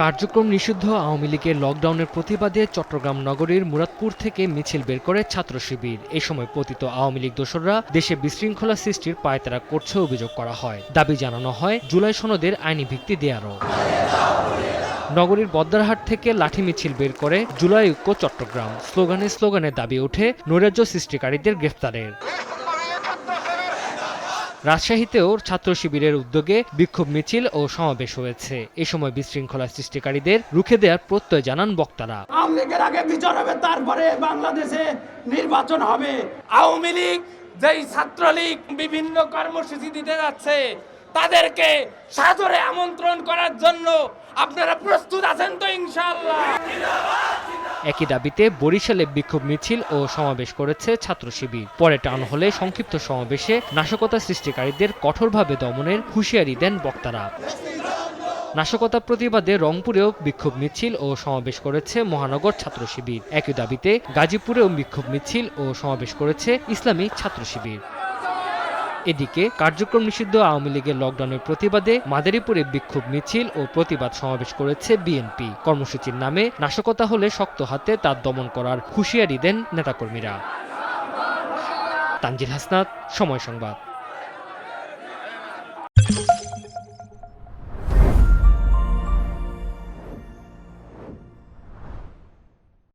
কার্যক্রম নিষিদ্ধ। আওয়ামী লীগের লকডাউনের প্রতিবাদে চট্টগ্রাম নগরীর মুরাদপুর থেকে মিছিল বের করে ছাত্র শিবির। এ সময় পতিত আওয়ামী লীগ দোসররা দেশে বিশৃঙ্খলা সৃষ্টির পায়তারা করছে অভিযোগ করা হয়। দাবি জানানো হয়, জুলাই সনদের আইনি ভিত্তি দেয়ারও নগরীর বদ্দারহাট থেকে লাঠি মিছিল বের করে জুলাই ঐক্য চট্টগ্রাম। স্লোগানে স্লোগানে দাবি ওঠে, নৈরাজ্য সৃষ্টিকারীদের গ্রেফতারের। রাজশাহীতেও ছাত্র শিবিরের উদ্যোগে বিক্ষোভ মিছিল ও সমাবেশ হয়েছে। এ সময় বিশৃঙ্খলা সৃষ্টিকারীদের রুখে দেওয়ার প্রত্যয় জানান বক্তারা। আওয়ামী আগে বিচার হবে, তারপরে বাংলাদেশে নির্বাচন হবে। আওয়ামী লীগ যেই ছাত্রলীগ বিভিন্ন কর্মসূচি দিতে যাচ্ছে, তাদেরকে সাদরে আমন্ত্রণ করার জন্য আপনারা প্রস্তুত আছেন তো ইনশাআল্লাহ। একই দাবিতে বরিশালে বিক্ষোভ মিছিল ও সমাবেশ করেছে ছাত্র শিবির। পরে টাউন হলে সংক্ষিপ্ত সমাবেশে নাশকতা সৃষ্টিকারীদের কঠোরভাবে দমনের হুঁশিয়ারি দেন বক্তারা। নাশকতা প্রতিবাদে রংপুরেও বিক্ষোভ মিছিল ও সমাবেশ করেছে মহানগর ছাত্র শিবির। একই দাবিতে গাজীপুরেও বিক্ষোভ মিছিল ও সমাবেশ করেছে ইসলামী ছাত্র শিবির। এদিকে কার্যক্রম নিষিদ্ধ আওয়ামী লীগের লকডাউনের প্রতিবাদে মাদারীপুরে বিক্ষোভ মিছিল ও প্রতিবাদ সমাবেশ করেছে বিএনপি। কর্মসূচির নামে নাশকতা হলে শক্ত হাতে তা দমন করার হুঁশিয়ারি দেন নেতাকর্মীরা। তানজিল হাসনাত, সময় সংবাদ।